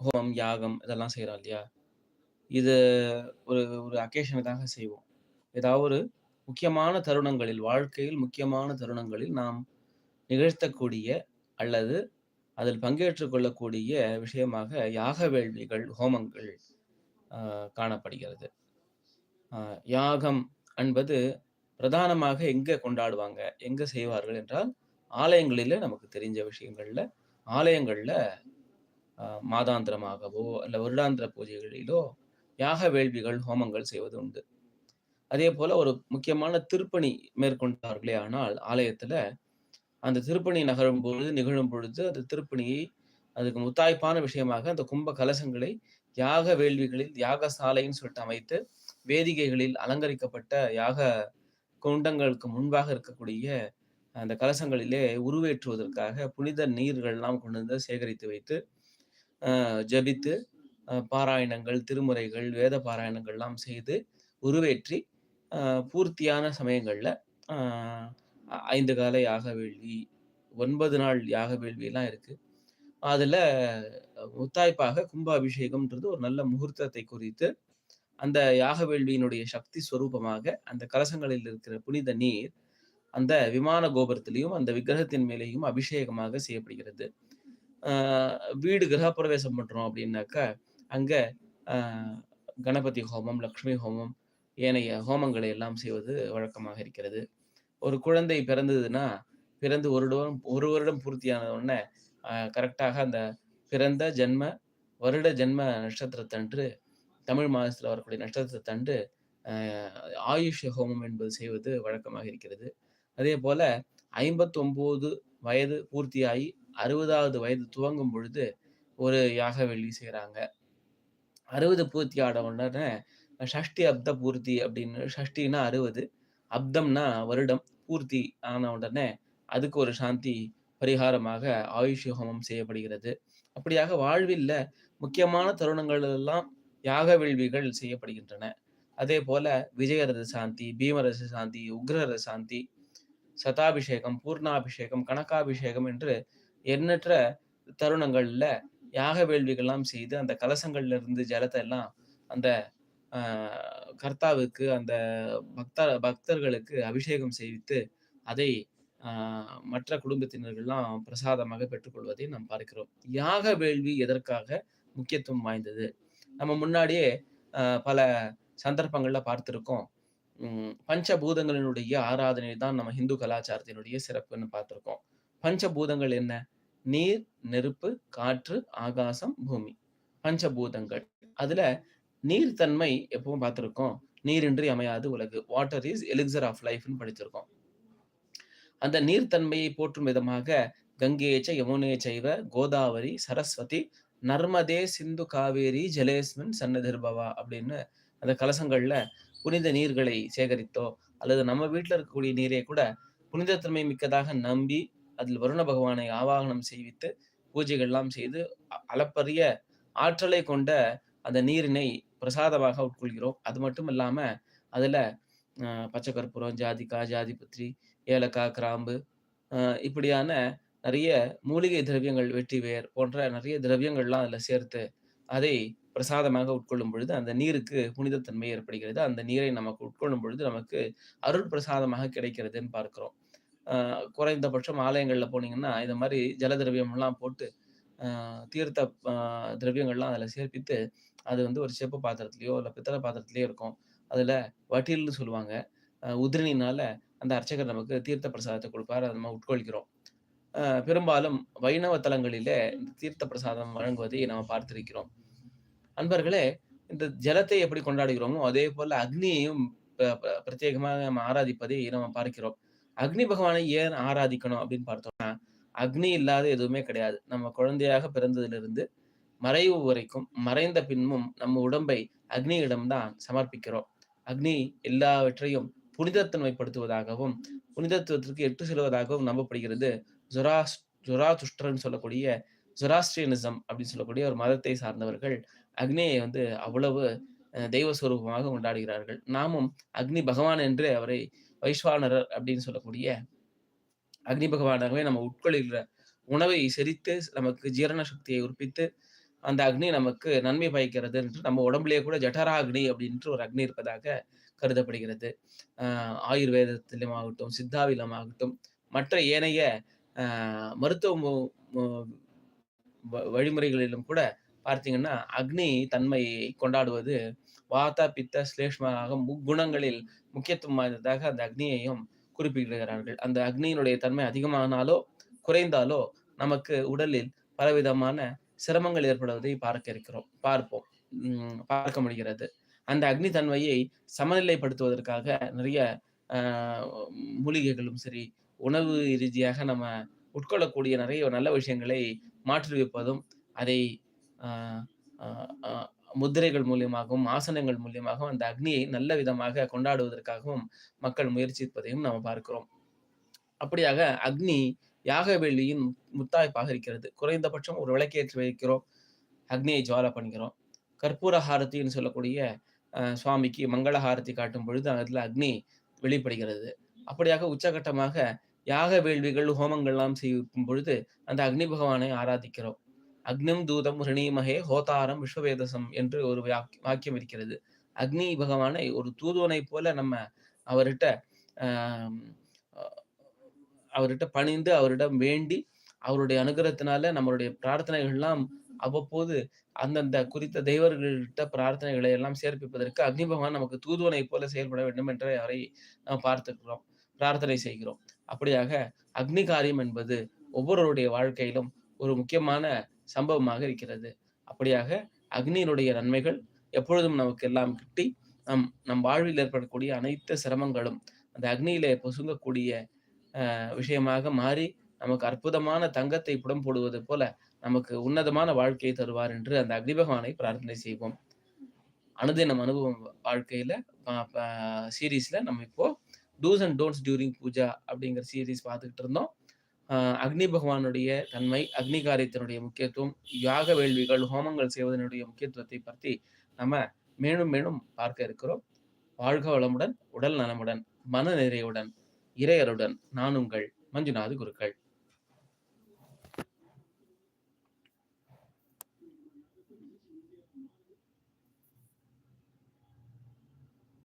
ஹோமம், யாகம் இதெல்லாம் செய்கிறோம் இல்லையா? இது ஒரு ஒரு அக்கேஷனுக்காக செய்வோம். ஏதாவது ஒரு முக்கியமான தருணங்களில், வாழ்க்கையில் முக்கியமான தருணங்களில் நாம் நிகழ்த்தக்கூடிய அல்லது அதில் பங்கேற்றுக்கொள்ளக்கூடிய விஷயமாக யாக வேள்விகள், ஹோமங்கள் காணப்படுகிறது. யாகம் என்பது பிரதானமாக எங்கே கொண்டாடுவாங்க? எங்கே செய்வார்கள் என்றால், ஆலயங்களில் நமக்கு தெரிஞ்ச விஷயங்களில் ஆலயங்களில் மாதாந்திரமாகவோ, அல்ல வருடாந்திர பூஜைகளிலோ யாக வேள்விகள், ஹோமங்கள் செய்வது உண்டு. அதே போல ஒரு முக்கியமான திருப்பணி மேற்கொண்டார்களே ஆனால், ஆலயத்துல அந்த திருப்பணி நகரும் பொழுது நிகழும் பொழுது, அந்த திருப்பணியை அதுக்கு முத்தாய்ப்பான விஷயமாக அந்த கும்ப கலசங்களை யாக வேள்விகளில் யாக சாலைன்னு சொல்லிட்டு அமைத்து, வேதிகைகளில் அலங்கரிக்கப்பட்ட யாக குண்டங்களுக்கு முன்பாக இருக்கக்கூடிய அந்த கலசங்களிலே உருவேற்றுவதற்காக புனித நீர்கள்லாம் கொண்டு வந்து சேகரித்து வைத்து, ஜெபித்து, பாராயணங்கள், திருமுறைகள், வேத பாராயணங்கள்லாம் செய்து, உருவேற்றி, பூர்த்தியான சமயங்களில் ஐந்து கால யாக வேள்வி, ஒன்பது நாள் யாக வேள்வியெல்லாம் இருக்கு. அதுல முத்தாய்ப்பாக கும்பாபிஷேகம்ன்றது ஒரு நல்ல முகூர்த்தத்தை குறித்து, அந்த யாக வேள்வியினுடைய சக்தி ஸ்வரூபமாக அந்த கலசங்களில் இருக்கிற புனித நீர், அந்த விமான கோபுரத்திலையும் அந்த விக்கிரகத்தின் மேலேயும் அபிஷேகமாக செய்யப்படுகிறது. வீடு வீடு கிரகப்பிரவேசம் பண்றோம் அப்படின்னாக்கா, அங்க கணபதி ஹோமம், லக்ஷ்மி ஹோமம், ஏனைய ஹோமங்களை எல்லாம் செய்வது வழக்கமாக இருக்கிறது. ஒரு குழந்தை பிறந்ததுன்னா, பிறந்து ஒரு வருடம் ஒரு வருடம் பூர்த்தியான உடனே, கரெக்டாக அந்த பிறந்த ஜென்ம வருட ஜென்ம நட்சத்திரத்தன்று, தமிழ் மாதத்தில் வரக்கூடிய நட்சத்திரத்தன்று, அ ஆயுஷ் ஹோமம் என்பது செய்வது வழக்கமாக இருக்கிறது. அதே போல ஐம்பத்தொம்போது வயது பூர்த்தியாகி 60வது வயது துவங்கும் பொழுது, ஒரு யாக வெள்ளி செய்கிறாங்க அறுபது பூர்த்தி ஆன உடனே, ஷஷ்டி அப்த பூர்த்தி அப்படின்னு ஷஷ்டின்னா 60, அப்தம்னா வருடம், பூர்த்தி ஆன உடனே, அதுக்கு ஒரு சாந்தி பரிகாரமாக ஆயுஷ் ஹோமம் செய்யப்படுகிறது. அப்படியாக வாழ்வில் முக்கியமான தருணங்கள் எல்லாம் யாக வேள்விகள் செய்யப்படுகின்றன. அதேபோல விஜயரத சாந்தி, பீமரச சாந்தி, உக்ரரத சாந்தி, சதாபிஷேகம், பூர்ணாபிஷேகம், கனகாபிஷேகம் என்று எண்ணற்ற தருணங்கள்ல யாக வேள்விகள்லாம் செய்து, அந்த கலசங்கள்ல இருந்து ஜலத்தை எல்லாம் அந்த கர்த்தாவுக்கு, அந்த பக்த பக்தர்களுக்கு அபிஷேகம் செய்வித்து, அதை மற்ற குடும்பத்தினர்கள்லாம் பிரசாதமாக பெற்றுக்கொள்வதை நாம் பார்க்கிறோம். யாக வேள்வி எதற்காக முக்கியத்துவம் வாய்ந்தது? நம்ம முன்னாடியே பல சந்தர்ப்பங்கள்ல பார்த்துருக்கோம் பஞ்சபூதங்களினுடைய ஆராதனை தான் நம்ம இந்து கலாச்சாரத்தினுடைய சிறப்புன்னு பார்த்துருக்கோம் பஞ்சபூதங்கள் என்ன? நீர், நெருப்பு, காற்று, ஆகாசம், பூமி. பஞ்சபூதங்கள். அதுல நீர் தன்மை எப்பவும் பார்த்துருக்கோம் நீரின்றி அமையாது உலகு. வாட்டர் இஸ் எலிக்சர் ஆஃப் லைஃப்னு படிச்சிருக்கோம். அந்த நீர்த்தன்மையை போற்றும் விதமாக, கங்கேச்ச யமுனே சைவ கோதாவரி சரஸ்வதி நர்மதே சிந்து காவேரி ஜலேஸ்மின் சன்னதிர்பவா அப்படின்னு அந்த கலசங்கள்ல புனித நீர்களை சேகரித்தோ, அல்லது நம்ம வீட்டில் இருக்கக்கூடிய நீரை கூட புனிதத்தன்மை மிக்கதாக நம்பி, அதில் வருண பகவானை ஆவாகனம் செய்வித்து, பூஜைகள்லாம் செய்து, அளப்பரிய ஆற்றலை கொண்ட அந்த நீரினை பிரசாதமாக உட்கொள்கிறோம். அது மட்டும் இல்லாம, அதுல அ பச்சை கற்பூரம், ஜாதிக்கா, ஜாதிபத்திரி, ஏலக்காய், கிராம்பு இப்படியான நிறைய மூலிகை திரவியங்கள், வெட்டிவேர் போன்ற நிறைய திரவியங்கள்லாம் அதில் சேர்த்து, அதை பிரசாதமாக உட்கொள்ளும் பொழுது, அந்த நீருக்கு புனிதத்தன்மை ஏற்படுகிறது. அந்த நீரை நமக்கு உட்கொள்ளும் பொழுது, நமக்கு அருள் பிரசாதமாக கிடைக்கிறதுன்னு பார்க்கிறோம். குறைந்தபட்சம் ஆலயங்களில் போனீங்கன்னா, இந்த மாதிரி ஜல திரவியம்லாம் போட்டு, தீர்த்த திரவியங்கள்லாம் அதில் சேர்ப்பித்து, அது வந்து ஒரு செப்பு பாத்திரத்துலையோ இல்லை பித்தளை பாத்திரத்துலையோ இருக்கும். அதில் வட்டில்னு சொல்லுவாங்க. உதிரினால அந்த அர்ச்சகர் நமக்கு தீர்த்த பிரசாதத்தை கொடுப்பார் அதை நம்ம உட்கொள்கிறோம். பெரும்பாலும் வைணவ தலங்களிலே இந்த தீர்த்த பிரசாதம் வழங்குவதை நாம் பார்த்திருக்கிறோம். அன்பர்களே, இந்த ஜலத்தை எப்படி கொண்டாடுகிறோமோ, அதே போல் அக்னியையும் ப ப பிரத்யேகமாக நம்ம ஆராதிப்பதை நம்ம பார்க்கிறோம். அக்னி பகவானை ஏன் ஆராதிக்கணும் அப்படின்னு பார்த்தோம்னா, அக்னி இல்லாத எதுவுமே கிடையாது. நம்ம குழந்தையாக பிறந்ததிலிருந்து மறைவு வரைக்கும், மறைந்த பின்பும் நம்ம உடம்பை அக்னியிடம்தான் சமர்ப்பிக்கிறோம். அக்னி எல்லாவற்றையும் புனிதத்தன்மைப்படுத்துவதாகவும், புனிதத்துவத்திற்கு எட்டு செல்வதாகவும் நம்பப்படுகிறது. ஜொராஸ் ஜொராதுஷ்டர்ன்னு சொல்லக்கூடிய ஜொராஸ்ட்ரியனிசம் அப்படின்னு சொல்லக்கூடிய ஒரு மதத்தை சார்ந்தவர்கள், அக்னியை வந்து அவ்வளவு தெய்வ சுரூபமாக கொண்டாடுகிறார்கள். நாமும் அக்னி பகவான் என்று அவரை வைஸ்வானரர் அப்படின்னு சொல்லக்கூடிய அக்னி பகவானாகவே நம்ம உட்கொள்கிற உணவை செரித்து நமக்கு ஜீரண சக்தியை உற்பித்து, அந்த அக்னி நமக்கு நன்மை பயக்கிறது என்று நம்ம உடம்புலேயே கூட ஜடரா அக்னி அப்படின்ற ஒரு அக்னி இருப்பதாக கருதப்படுகிறது. ஆயுர்வேதத்திலும் ஆகட்டும், சித்தாவிலும் ஆகட்டும், மற்ற ஏனைய மருத்துவ வ வழிமுறைகளிலும் கூட பார்த்தீங்கன்னா, அக்னி தன்மையை கொண்டாடுவது வாதா, பித்த, ஸ்லேஷ்மமாக முக்குணங்களில் முக்கியத்துவம் வாய்ந்ததாக அந்த அக்னியையும் குறிப்பிடுகிறார்கள். அந்த அக்னியினுடைய தன்மை அதிகமானாலோ, குறைந்தாலோ நமக்கு உடலில் பலவிதமான சிரமங்கள் ஏற்படுவதை பார்க்க இருக்கிறோம் பார்ப்போம். பார்க்க முடிகிறது. அந்த அக்னி தன்மையை சமநிலைப்படுத்துவதற்காக நிறைய மூலிகைகளும் சரி, உணவு ரீதியாக நம்ம உட்கொள்ளக்கூடிய நிறைய நல்ல விஷயங்களை மாற்றுவிப்பதும், அதை முதிரைகள் மூலியமாகவும், ஆசனங்கள் மூலியமாகவும் அந்த அக்னியை நல்ல விதமாக கொண்டாடுவதற்காகவும் மக்கள் முயற்சிப்பதையும் நாம் பார்க்கிறோம். அப்படியாக அக்னி யாக வேள்வியின் முத்தாய்ப்பாக இருக்கிறது. குறைந்தபட்சம் ஒரு விளக்கேற்றி வைக்கிறோம். அக்னியை ஜுவாலா பண்ணுகிறோம். கற்பூர ஹாரத்தின்னு சொல்லக்கூடிய சுவாமிக்கு மங்கள ஹாரத்தி காட்டும் பொழுது அதில் அக்னி வெளிப்படுகிறது. அப்படியாக உச்சகட்டமாக யாக வேள்விகள், ஹோமங்கள்லாம் செய்யும் பொழுது அந்த அக்னி பகவானை ஆராதிக்கிறோம். "அக்னிம் தூதம் ஹிருணீமஹே ஹோதாரம் விஸ்வவேதசம்" என்று ஒரு வாக் வாக்கியம் இருக்கிறது. அக்னி பகவானை ஒரு தூதுவனைப் போல நம்ம அவர்கிட்ட அவர்கிட்ட பணிந்து, அவரிடம் வேண்டி, அவருடைய அனுகிரகத்தினால நம்மளுடைய பிரார்த்தனைகள்லாம் அவ்வப்போது அந்தந்த குறித்த தெய்வர்கள்கிட்ட பிரார்த்தனைகளை எல்லாம் சேர்ப்பிப்பதற்கு அக்னி பகவான் நமக்கு தூதுவனை போல செயல்பட வேண்டும் என்று அவரை நாம் பார்த்துக்கிறோம் பிரார்த்தனை செய்கிறோம். அப்படியாக அக்னி காரியம் என்பது ஒவ்வொருவருடைய வாழ்க்கையிலும் ஒரு முக்கியமான சம்பவமாக இருக்கிறது. அப்படியாக அக்னியினுடைய நன்மைகள் எப்பொழுதும் நமக்கு எல்லாம் கிட்டி, நம் நம் வாழ்வில் ஏற்படக்கூடிய அனைத்து சிரமங்களும் அந்த அக்னியிலே பொசுங்கக்கூடிய விஷயமாக மாறி, நமக்கு அற்புதமான தங்கத்தை புடம் போடுவது போல, நமக்கு உன்னதமான வாழ்க்கையை தருவார் என்று அந்த அக்னி பகவானை பிரார்த்தனை செய்வோம். அனுதினம் அனுபவம் வாழ்க்கையில சீரீஸ்ல நம்ம இப்போ dos and don'ts during Puja அப்படிங்கிற சீரிஸ் பார்த்துக்கிட்டு இருந்தோம். அக்னி பகவானுடைய தன்மை, அக்னி காரியத்தினுடைய முக்கியத்துவம், யாக வேள்விகள், ஹோமங்கள் செய்வதனுடைய முக்கியத்துவத்தை பற்றி நம்ம மேலும் மேலும் பார்க்க இருக்கிறோம். வாழ்க வளமுடன், உடல் நலமுடன், மன நிறைவுடன், இறையருடன் நான் உங்கள் மஞ்சுநாத குருக்கள்.